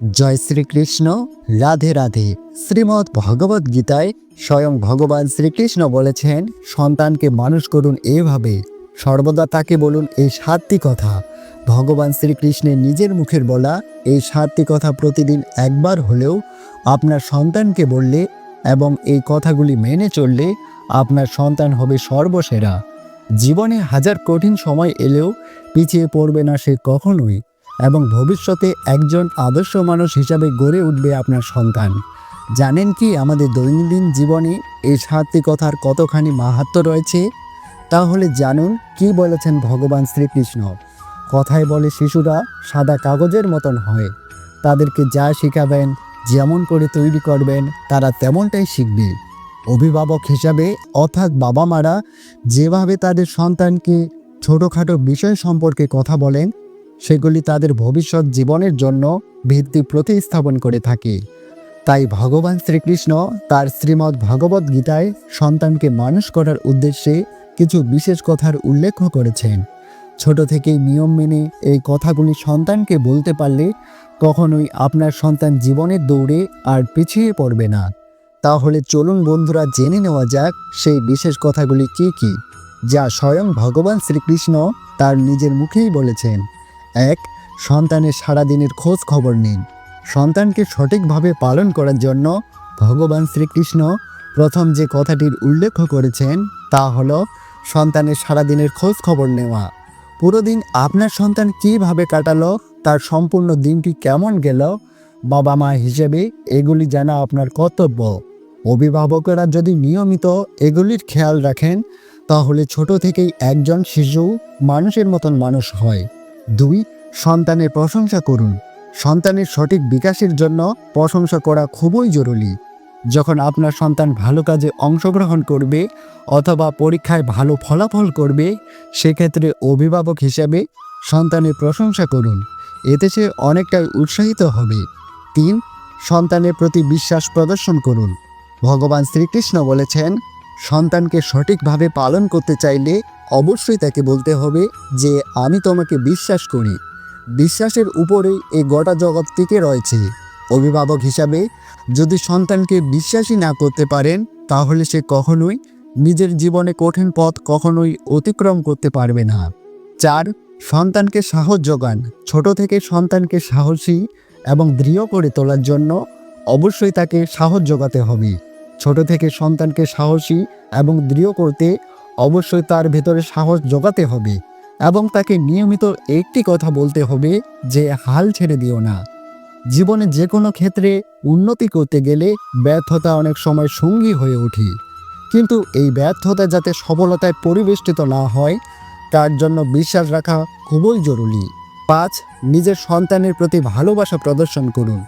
জয় শ্রীকৃষ্ণ, রাধে রাধে। শ্রীমৎ ভগবত গীতায় স্বয়ং ভগবান শ্রীকৃষ্ণ বলেছেন, সন্তানকে মানুষ করুন এভাবে, সর্বদা তাকে বলুন এই সাতটি কথা। ভগবান শ্রীকৃষ্ণের নিজের মুখের বলা, এই সাতটি কথা প্রতিদিন একবার হলেও আপনার সন্তানকে বললে এবং এই কথাগুলি মেনে চললে আপনার সন্তান হবে সর্বসেরা। জীবনে হাজার কঠিন সময় এলেও পিছিয়ে পড়বে না সে কখনোই। এবং ভবিষ্যতে একজন আদর্শ মানুষ হিসাবে গড়ে উঠবে আপনার সন্তান। জানেন কি আমাদের দৈনন্দিন জীবনে এই সাতটি কথার কতখানি মাহাত্ম রয়েছে? তাহলে জানুন, কি বলেছেন ভগবান শ্রীকৃষ্ণ? কথায় বলে শিশুরা সাদা কাগজের মতন হয়। তাদেরকে যা শেখাবেন, যেমন করে তৈরি করবেন, তারা তেমনটাই শিখবে। অভিভাবক হিসাবে অর্থাৎ বাবা মারা যেভাবে তাদের সন্তানকে ছোটোখাটো বিষয় সম্পর্কে কথা বলেন সেগুলি তাদের ভবিষ্যৎ জীবনের জন্য ভিত্তি প্রতিস্থাপন করে থাকে। তাই ভগবান শ্রীকৃষ্ণ তার শ্রীমদ্ ভগবদ্ গীতায় সন্তানকে মানুষ করার উদ্দেশ্যে কিছু বিশেষ কথার উল্লেখ করেছেন। ছোট থেকেই নিয়ম মেনে এই কথাগুলি সন্তানকে বলতে পারলে কখনোই আপনার সন্তান জীবনের দৌড়ে আর পিছিয়ে পড়বে না। তাহলে চলুন বন্ধুরা জেনে নেওয়া যাক সেই বিশেষ কথাগুলি কি কি, যা স্বয়ং ভগবান শ্রীকৃষ্ণ তার নিজের মুখেই বলেছেন। এক, সন্তানের সারাদিনের খোঁজ খবর নিন। সন্তানকে সঠিকভাবে পালন করার জন্য ভগবান শ্রীকৃষ্ণ প্রথম যে কথাটির উল্লেখ করেছেন তা হলো, সন্তানের সারাদিনের খোঁজ খবর নেওয়া। পুরো দিন আপনার সন্তান কীভাবে কাটালো, তার সম্পূর্ণ দিনটি কেমন গেল, বাবা মা হিসেবে এগুলি জানা আপনার কর্তব্য। অভিভাবকেরা যদি নিয়মিত এগুলির খেয়াল রাখেন, তাহলে ছোট থেকেই একজন শিশু মানুষের মতন মানুষ হয়। দুই, সন্তানের প্রশংসা করুন। সন্তানের সঠিক বিকাশের জন্য প্রশংসা করা খুবই জরুরি। যখন আপনার সন্তান ভালো কাজে অংশগ্রহণ করবে অথবা পরীক্ষায় ভালো ফলাফল করবে, সেক্ষেত্রে অভিভাবক হিসাবে সন্তানের প্রশংসা করুন। এতে সে অনেকটাই উৎসাহিত হবে। তিন, সন্তানের প্রতি বিশ্বাস প্রদর্শন করুন। ভগবান শ্রীকৃষ্ণ বলেছেন সন্তানকে সঠিকভাবে পালন করতে চাইলে অবশ্যই তাকে বলতে হবে যে, আমি তোমাকে বিশ্বাস করি। বিশ্বাসের উপরেই এই গোটা জগৎ টিকে রয়েছে। অভিভাবক হিসাবে, যদি সন্তানকে বিশ্বাসই না করতে পারেন, তাহলে সে কখনোই নিজের জীবনে কঠিন পথ কখনোই অতিক্রম করতে পারবে না। চার, সন্তানকে সাহস যোগান। ছোট থেকে সন্তানকে সাহসী এবং দৃঢ় করে তোলার জন্য অবশ্যই তাকে সাহস যোগাতে হবে। ছোট থেকে সন্তানকে সাহসী এবং দৃঢ় করতে অবশ্যই তার ভেতরে সাহস জোগাতে হবে এবং তাকে নিয়মিত একটি কথা বলতে হবে যে হাল ছেড়ে দিও না। জীবনে যে কোনো ক্ষেত্রে উন্নতি করতে গেলে ব্যর্থতা অনেক সময় সঙ্গী হয়ে ওঠে। কিন্তু এই ব্যর্থতা যাতে সফলতায় পরিবেষ্টিত না হয়, তার জন্য বিশ্বাস রাখা খুবই জরুরি। পাঁচ, নিজের সন্তানের প্রতি ভালোবাসা প্রদর্শন করুন।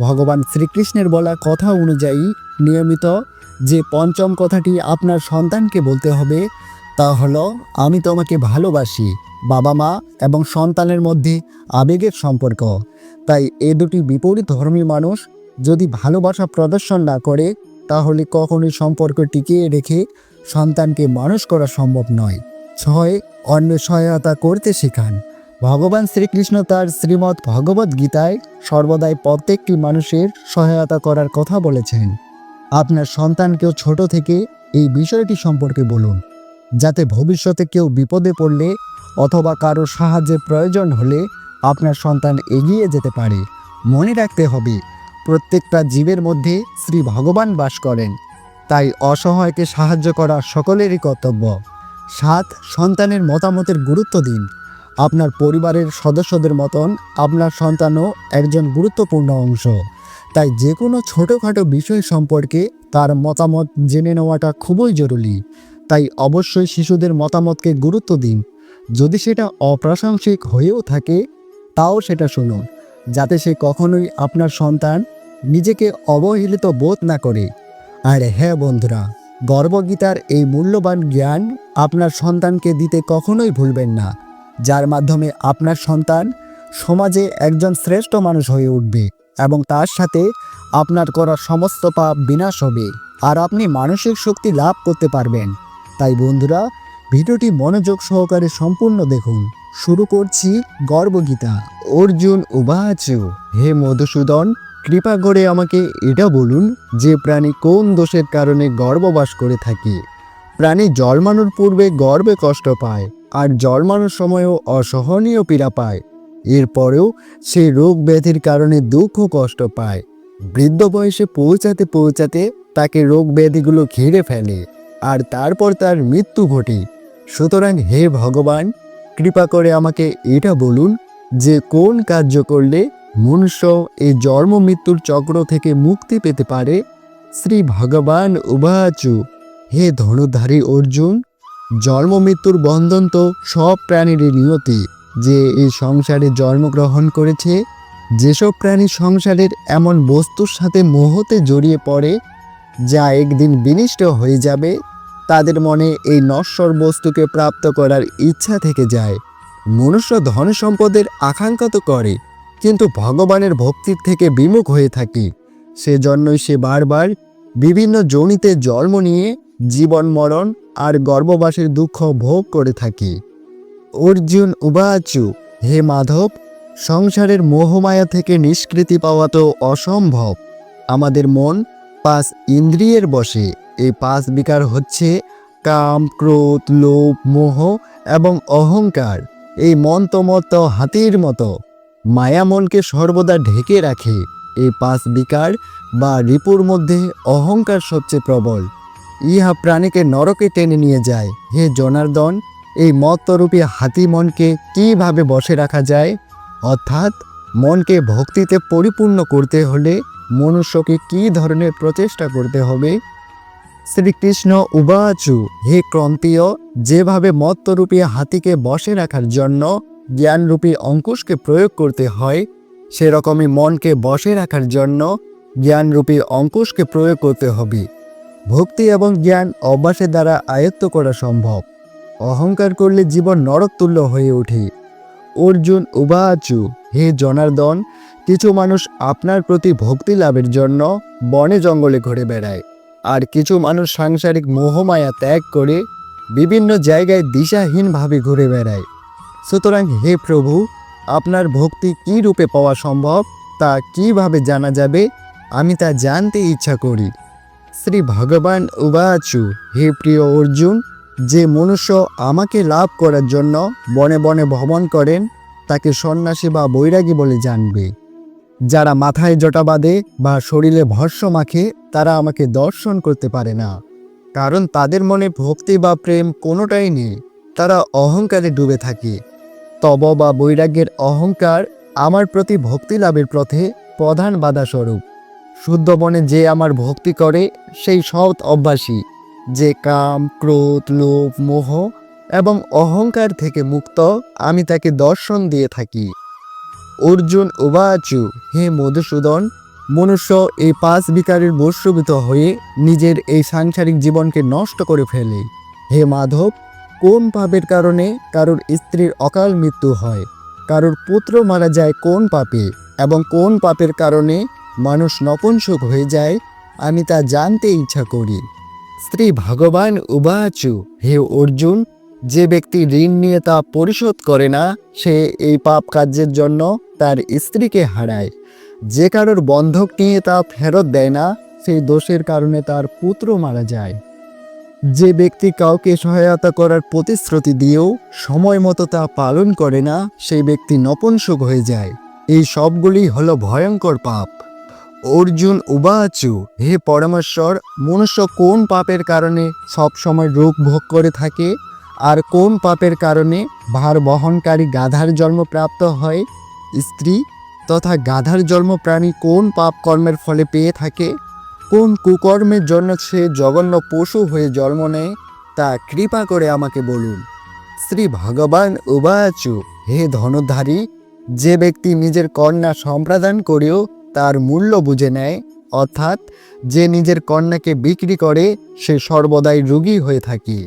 ভগবান শ্রীকৃষ্ণের বলা কথা অনুযায়ী নিয়মিত যে পঞ্চম কথাটি আপনার সন্তানকে বলতে হবে, তা হলো, আমি তোমাকে ভালোবাসি, বাবা মা এবং সন্তানের মধ্যে আবেগের সম্পর্ক। তাই এ দুটি বিপরীত ধর্মী মানুষ যদি ভালোবাসা প্রদর্শন না করে, তাহলে কখনোই সম্পর্ক টিকিয়ে রেখে সন্তানকে মানুষ করা সম্ভব নয়। ছয় অন্য সহায়তা করতে শেখান। ভগবান শ্রীকৃষ্ণ তার শ্রীমৎ ভগবত গীতায় সর্বদাই প্রত্যেকটি মানুষের সহায়তা করার কথা বলেছেন। আপনার সন্তানকেও ছোট থেকে এই বিষয়টি সম্পর্কে বলুন, যাতে ভবিষ্যতে কেউ বিপদে পড়লে অথবা কারও সাহায্যের প্রয়োজন হলে আপনার সন্তান এগিয়ে যেতে পারে। মনে রাখতে হবে, প্রত্যেকটা জীবের মধ্যে শ্রী ভগবান বাস করেন, তাই অসহায়কে সাহায্য করা সকলেরই কর্তব্য। সাত, সন্তানের মতামতের গুরুত্ব দিন। আপনার পরিবারের সদস্যদের মতন আপনার সন্তানও একজন গুরুত্বপূর্ণ অংশ। তাই যে কোনো ছোটোখাটো বিষয় সম্পর্কে তার মতামত জেনে নেওয়াটা খুবই জরুরি। তাই অবশ্যই শিশুদের মতামতকে গুরুত্ব দিন। যদি সেটা অপ্রাসঙ্গিক হয়েও থাকে, তাও সেটা শুনুন, যাতে সে কখনোই আপনার সন্তান নিজেকে অবহেলিত বোধ না করে। আর হ্যাঁ বন্ধুরা, গর্বগীতার এই মূল্যবান জ্ঞান আপনার সন্তানকে দিতে কখনোই ভুলবেন না। যার মাধ্যমে আপনার সন্তান সমাজে একজন শ্রেষ্ঠ মানুষ হয়ে উঠবে এবং তার সাথে আপনার করা সমস্ত পাপ বিনাশ হবে আর আপনি মানসিক শক্তি লাভ করতে পারবেন। তাই বন্ধুরা, ভিডিওটি মনোযোগ সহকারে সম্পূর্ণ দেখুন। শুরু করছি গর্বগীতা। অর্জুন উবাচু, হে মধুসূদন, কৃপা করে আমাকে এটা বলুন যে প্রাণী কোন দোষের কারণে গর্ববাস করে থাকে। প্রাণী জন্মানোর পূর্বে গর্বে কষ্ট পায়। আর জন্মানোর সময়ও অসহনীয় পীড়া পায়। এরপরেও সে রোগ ব্যাধির কারণে দুঃখ কষ্ট পায়। বৃদ্ধ বয়সে পৌঁছাতে পৌঁছাতে তাকে রোগ ব্যাধিগুলো ঘিরে ফেলে আর তারপর তার মৃত্যু ঘটে। সুতরাং হে ভগবান, কৃপা করে আমাকে এটা বলুন যে কোন কার্য করলে মনুষ্য এই জন্ম মৃত্যুর চক্র থেকে মুক্তি পেতে পারে? শ্রী ভগবান উবাচু। হে ধনুধারী অর্জুন জন্ম মৃত্যুর বন্ধন তো সব প্রাণীরই নিয়তি। যে এই সংসারে জন্মগ্রহণ করেছে, যেসব প্রাণী সংসারের এমন বস্তুর সাথে মোহতে জড়িয়ে পড়ে, যা একদিন বিনিষ্ট হয়ে যাবে, তাদের মনে এই নশ্বর বস্তুকে প্রাপ্ত করার ইচ্ছা থেকে যায়। মনুষ্য ধন সম্পদের আকাঙ্ক্ষা তো করে, কিন্তু ভগবানের ভক্তির থেকে বিমুখ হয়ে থাকে। সেজন্যই সে বারবার বিভিন্ন জনিতে জন্ম নিয়ে জীবন মরণ আর গর্ভবাসের দুঃখ ভোগ করে থাকে। অর্জুন উবাচু, হে মাধব, সংসারের মোহমায়া থেকে নিষ্কৃতি পাওয়া তো অসম্ভব। আমাদের মন পাঁচ ইন্দ্রিয়ের বসে। এই পাঁচ বিকার হচ্ছে কাম, ক্রোধ, লোভ, মোহ এবং অহংকার। এই মন তো মতো হাতির মতো। মায়া মনকে সর্বদা ঢেকে রাখে। এই পাঁচ বিকার বা রিপুর মধ্যে অহংকার সবচেয়ে প্রবল। ইহা প্রাণীকে নরকে টেনে নিয়ে যায়। হে জনার্দন, এই মত্তরূপী হাতি মনকে কীভাবে বসে রাখা যায়? অর্থাৎ, মনকে ভক্তিতে পরিপূর্ণ করতে হলে মনুষ্যকে কি ধরনের প্রচেষ্টা করতে হবে? শ্রীকৃষ্ণ উবাচু, হে ক্রান্তীয়, যেভাবে মত্তরূপী হাতিকে বসে রাখার জন্য জ্ঞানরূপী অঙ্কুশকে প্রয়োগ করতে হয়, সেরকমই মনকে বসে রাখার জন্য জ্ঞানরূপী অঙ্কুশকে প্রয়োগ করতে হবে। ভক্তি এবং জ্ঞান অভ্যাসের দ্বারা আয়ত্ত করা সম্ভব। অহংকার করলে জীবন নরকতুল্য হয়ে ওঠে। অর্জুন উবাচু, হে জনার্দন, কিছু মানুষ আপনার প্রতি ভক্তি লাভের জন্য বনে জঙ্গলে ঘুরে বেড়ায়। আর কিছু মানুষ সাংসারিক মোহমায়া ত্যাগ করে বিভিন্ন জায়গায় দিশাহীনভাবে ঘুরে বেড়ায়। সুতরাং হে প্রভু, আপনার ভক্তি কী রূপে পাওয়া সম্ভব, তা কীভাবে জানা যাবে, আমি তা জানতে ইচ্ছা করি। শ্রী ভগবান উবাচু, হে প্রিয় অর্জুন, যে মনুষ্য আমাকে লাভ করার জন্য বনে বনে ভ্রমণ করেন, তাকে সন্ন্যাসী বা বৈরাগী বলে জানবে। যারা মাথায় জটা বাঁধে বা শরীরে ভস্য মাখে, তারা আমাকে দর্শন করতে পারে না। কারণ তাদের মনে ভক্তি বা প্রেম কোনোটাই নেই। তারা অহংকারে ডুবে থাকে। তব বা বৈরাগ্যের অহংকার আমার প্রতি ভক্তি লাভের পথে প্রধান বাধা স্বরূপ শুদ্ধ মনে যে আমার ভক্তি করে, সেই সৎ অভ্যাসী, যে কাম, ক্রোধ, লোভ, মোহ এবং অহংকার থেকে মুক্ত, আমি তাকে দর্শন দিয়ে থাকি। অর্জুন উবাচু হে মধুসূদন, মনুষ্য এই পাঁচ বিকারের বস্রবিত হয়ে নিজের এই সাংসারিক জীবনকে নষ্ট করে ফেলে। হে মাধব, কোন পাপের কারণে কারোর স্ত্রীর অকাল মৃত্যু হয়? কারোর পুত্র মারা যায় কোন পাপে এবং কোন পাপের কারণে মানুষ নপুংসক হয়ে যায়, আমি তা জানতে ইচ্ছা করি। স্ত্রী ভগবান উবাচু, হে অর্জুন, যে ব্যক্তি ঋণ নিয়ে তা পরিশোধ করে না, সে এই পাপ কার্যের জন্য তার স্ত্রীকে হারায়। যে কারোর বন্ধক নিয়ে তা ফেরত দেয় না সেই দোষের কারণে তার পুত্র মারা যায়। যে ব্যক্তি কাউকে সহায়তা করার প্রতিশ্রুতি দিয়েও সময় মতো তা পালন করে না, সেই ব্যক্তি নপুংসক হয়ে যায়। এই সবগুলি হলো ভয়ঙ্কর পাপ। অর্জুন উবাচু, হে পরমেশ্বর, মনুষ্য কোন পাপের কারণে সবসময় রোগ ভোগ করে থাকে? আর কোন পাপের কারণে ভার বহনকারী গাধার জন্ম প্রাপ্ত হয়? স্ত্রী, তথা গাধার জন্ম প্রাণী কোন পাপ কর্মের ফলে পেয়ে থাকে? কোন কুকর্মের জন্য সে জঘন্য পশু হয়ে জন্ম নেয়? তা কৃপা করে আমাকে বলুন। শ্রী ভগবান উবাচু, হে ধনুধারী যে ব্যক্তি নিজের কন্যা সম্প্রদান করেও তার মূল্য বুঝে নেয়, অর্থাৎ যে নিজের কন্যাকে বিক্রি করে, সে সর্বদাই রোগী হয়ে থাকে।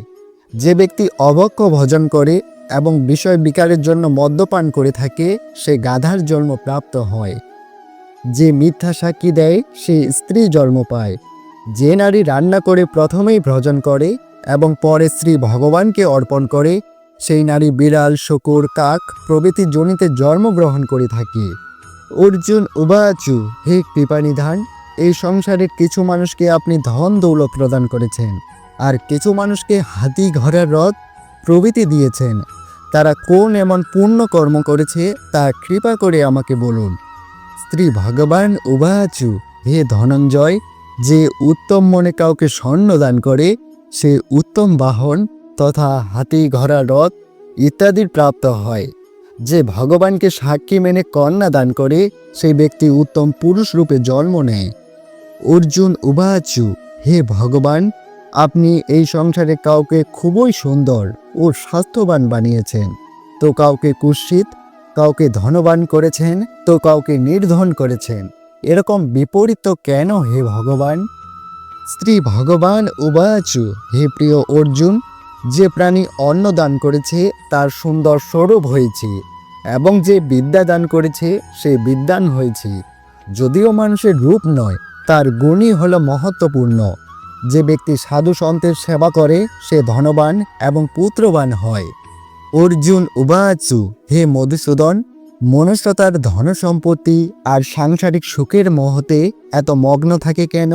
যে ব্যক্তি অবক্ষ ভজন করে এবং বিষয় বিকারের জন্য মদ্যপান করে থাকে, সে গাধার জন্ম প্রাপ্ত হয়। যে মিথ্যা সাক্ষী দেয়, সে স্ত্রী জন্ম পায়। যে নারী রান্না করে প্রথমেই ভ্রজন করে এবং পরে শ্রী ভগবানকে অর্পণ করে, সেই নারী বিড়াল, শকুর, কাক প্রভৃতি জনিতে জন্মগ্রহণ করে থাকে। অর্জুন, উবাচু, হে কৃপানিধান, এই সংসারের কিছু মানুষকে আপনি ধন দৌলত প্রদান করেছেন, আর কিছু মানুষকে হাতি ঘরের রথ প্রভৃতি দিয়েছেন। তারা কোন এমন পূর্ণ কর্ম করেছে, তা কৃপা করে আমাকে বলুন। স্ত্রী ভগবান, উবাচু, হে ধনঞ্জয়, যে উত্তম মনে কাউকে স্বর্ণ দান করে, সে উত্তম বাহন তথা হাতি ঘোড়া রথ ইত্যাদির প্রাপ্ত হয়। যে ভগবানকে সাক্ষী মেনে কন্যা দান করে, সেই ব্যক্তি উত্তম পুরুষ রূপে জন্ম নেয়। অর্জুন উবাচু, হে ভগবান, আপনি এই সংসারে কাউকে খুবই সুন্দর ও স্বাস্থ্যবান বানিয়েছেন। তো কাউকে কুৎসিত, কাউকে ধনবান করেছেন, তো কাউকে নির্ধন করেছেন। এরকম বিপরীত কেন হে ভগবান? স্ত্রী ভগবান উবাচু, হে প্রিয় অর্জুন যে প্রাণী অন্ন দান করেছে তার সুন্দর স্বরূপ হয়েছে, এবং যে বিদ্যা দান করেছে সে বিদ্যান হয়েছে। যদিও মানুষের রূপ নয়, তার গুণই হল মহত্বপূর্ণ। যে ব্যক্তি সাধু সন্তের সেবা করে, সে ধনবান এবং পুত্রবান হয়। অর্জুন উবাচু, হে মধুসূদন মনুষ্য তার ধন সম্পত্তি আর সাংসারিক সুখের মহতে এত মগ্ন থাকে কেন?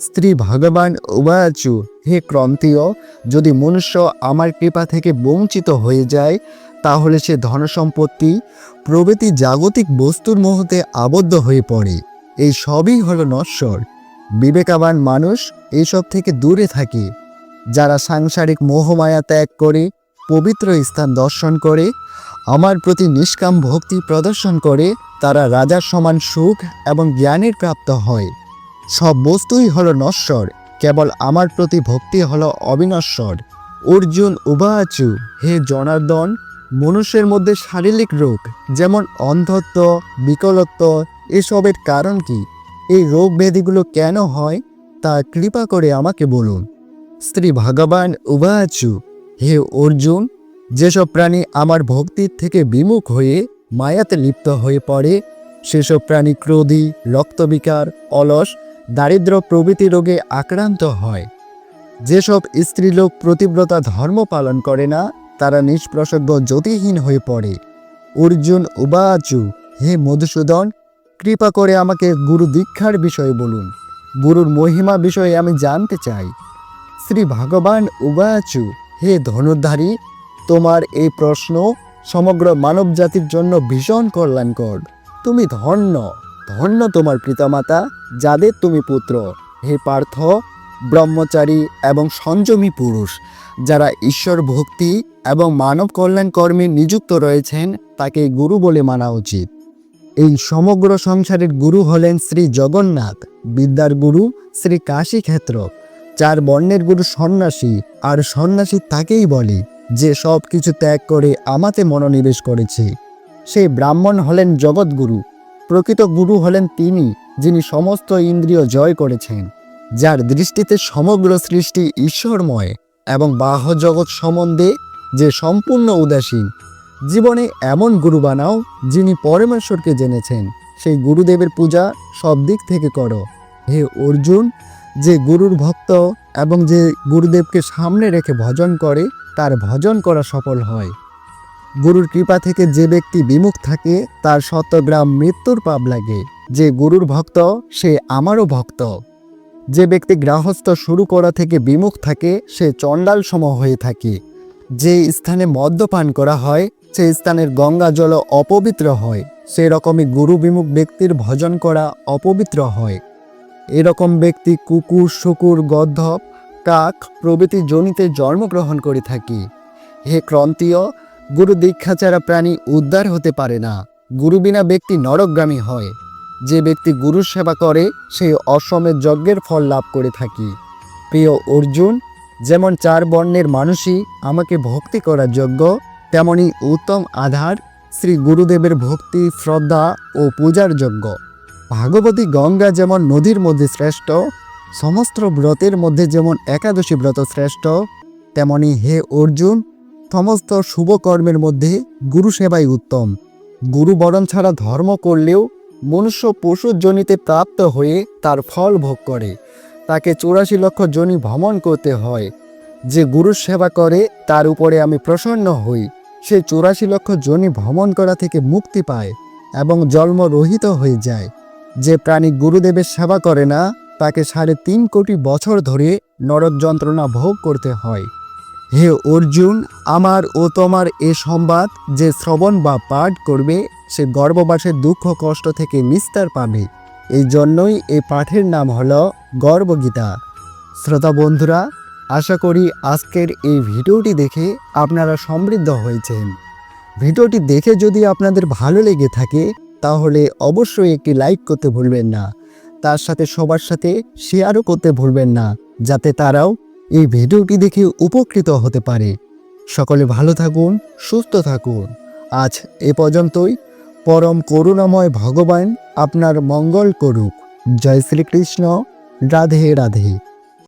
স্ত্রী ভগবান উবাচু হে ক্রান্তীয়, যদি মনুষ্য আমার কৃপা থেকে বঞ্চিত হয়ে যায়, তাহলে সে ধন সম্পত্তি প্রভৃতি জাগতিক বস্তুর মহতে আবদ্ধ হয়ে পড়ে। এই সবই হল নশ্বর। বিবেকাবান মানুষ এইসব থেকে দূরে থাকে, যারা সাংসারিক মোহমায়া ত্যাগ করে, পবিত্র স্থান দর্শন করে, আমার প্রতি নিষ্কাম ভক্তি প্রদর্শন করে, তারা রাজার সমান সুখ এবং জ্ঞানের প্রাপ্ত হয়। সব বস্তুই হল নশ্বর। কেবল আমার প্রতি ভক্তি হলো অবিনশ্বর। অর্জুন, উবাচু, হে জনার্দন, মনুষ্যের মধ্যে শারীরিক রোগ, যেমন অন্ধত্ব, বিকলত্ব, এসবের কারণ কি? এই রোগ ব্যাধিগুলো কেন হয়? তা কৃপা করে আমাকে বলুন। স্ত্রী ভগবান উবাচু, হে অর্জুন, যেসব প্রাণী আমার ভক্তির থেকে বিমুখ হয়ে মায়াতে লিপ্ত হয়ে পড়ে, সেসব প্রাণী ক্রোধী, রক্তবিকার, অলস দারিদ্র প্রভৃতি রোগে আক্রান্ত হয়। যেসব স্ত্রীলোক প্রতিব্রতা ধর্ম পালন করে না, তারা নিষ্প্রসঙ্গ জ্যোতিহীন হয়ে পড়ে। অর্জুন উবাচু, হে মধুসূদন, কৃপা করে আমাকে গুরু দীক্ষার বিষয়ে বলুন। গুরুর মহিমা বিষয়ে আমি জানতে চাই। শ্রী ভগবান উবাচু, হে ধনুর্ধারী, তোমার এই প্রশ্ন সমগ্র মানব জাতির জন্য ভীষণ কল্যাণকর। তুমি ধন্য। ধন্য তোমার পিতামাতা, যাদের তুমি পুত্র। হে পার্থ, ব্রহ্মচারী এবং সংযমী পুরুষ, যারা ঈশ্বর ভক্তি এবং মানব কল্যাণ কর্মে নিযুক্ত রয়েছেন, তাকে গুরু বলে মানা উচিত। এই সমগ্র সংসারের গুরু হলেন শ্রী জগন্নাথ, বিদ্যার গুরু শ্রী কাশী ক্ষেত্র চার বর্ণের গুরু সন্ন্যাসী, আর সন্ন্যাসী তাকেই বলে, যে সব কিছু ত্যাগ করে আমাতে মনোনিবেশ করেছে। সেই ব্রাহ্মণ হলেন জগৎগুরু প্রকৃত গুরু হলেন তিনি, যিনি সমস্ত ইন্দ্রিয় জয় করেছেন, যার দৃষ্টিতে সমগ্র সৃষ্টি ঈশ্বরময় এবং বাহ জগৎ সম্বন্ধে যে সম্পূর্ণ উদাসীন। জীবনে এমন গুরু বানাও, যিনি পরমেশ্বরকে জেনেছেন, সেই গুরুদেবের পূজা সব দিক থেকে করো। হে অর্জুন, যে গুরুর ভক্ত এবং যে গুরুদেবকে সামনে রেখে ভজন করে, তার ভজন করা সফল হয়। গুরুর কৃপা থেকে যে ব্যক্তি বিমুখ থাকে, তার শতগ্রাম মৃত্যুর পাপ লাগে। যে গুরুর ভক্ত, সে আমারও ভক্ত। যে ব্যক্তি গৃহস্থ শুরু করা থেকে বিমুখ থাকে, সে চণ্ডাল সম হয়ে থাকে। যে স্থানে মদ্যপান করা হয় সেই স্থানের গঙ্গা জল অপবিত্র হয়। সেই রকমই গুরু বিমুখ ব্যক্তির ভজন করা অপবিত্র হয়। এরকম ব্যক্তি কুকুর, শুকুর গদ্ধব কাক প্রভৃতি জনিতে জন্মগ্রহণ করে থাকি। হে ক্রান্তীয় গুরু দীক্ষা ছাড়া প্রাণী উদ্ধার হতে পারে না। গুরু বিনা ব্যক্তি নরকগামী হয়। যে ব্যক্তি গুরু সেবা করে সেই অসমের যজ্ঞের ফল লাভ করে থাকি। প্রিয় অর্জুন, যেমন চার বর্ণের মানুষই আমাকে ভক্তি করার যোগ্য তেমনি উত্তম আধার শ্রী গুরুদেবের ভক্তি, শ্রদ্ধা ও পূজার যোগ্য ভাগবতী গঙ্গা যেমন নদীর মধ্যে শ্রেষ্ঠ, সমস্ত ব্রতের মধ্যে যেমন একাদশী ব্রত শ্রেষ্ঠ, তেমনি হে অর্জুন সমস্ত শুভ কর্মের মধ্যে গুরু সেবাই উত্তম। গুরু বরণ ছাড়া ধর্ম করলেও মনুষ্য পশুর জনিতে প্রাপ্ত হয়ে তার ফল ভোগ করে। তাকে চৌরাশি লক্ষ জনি ভ্রমণ করতে হয়। যে গুরুর সেবা করে, তার উপরে আমি প্রসন্ন হই। সে চৌরাশি লক্ষ জনি ভ্রমণ করা থেকে মুক্তি পায় এবং জন্মরহিত হয়ে যায়। যে প্রাণী গুরুদেবের সেবা করে না, তাকে সাড়ে তিন কোটি বছর ধরে নরক যন্ত্রণা ভোগ করতে হয়। হে অর্জুন, আমার ও তোমার এ সংবাদ যে শ্রবণ বা পাঠ করবে, সে গর্ভবাসের দুঃখ কষ্ট থেকে নিস্তার পাবে। এই জন্যই এই পাঠের নাম হলো গর্ভগীতা। শ্রোতা বন্ধুরা, আশা করি আজকের এই ভিডিওটি দেখে আপনারা সমৃদ্ধ হয়েছেন। ভিডিওটি দেখে যদি আপনাদের ভালো লেগে থাকে, তাহলে অবশ্যই একটি লাইক করতে ভুলবেন না। তার সাথে সবার সাথে শেয়ারও করতে ভুলবেন না, যাতে তারাও এই ভিডিওটি দেখে উপকৃত হতে পারে। সকলে ভালো থাকুন, সুস্থ থাকুন। আজ এ পর্যন্তই। পরম করুণাময় ভগবান আপনার মঙ্গল করুক। জয় শ্রীকৃষ্ণ। রাধে রাধে।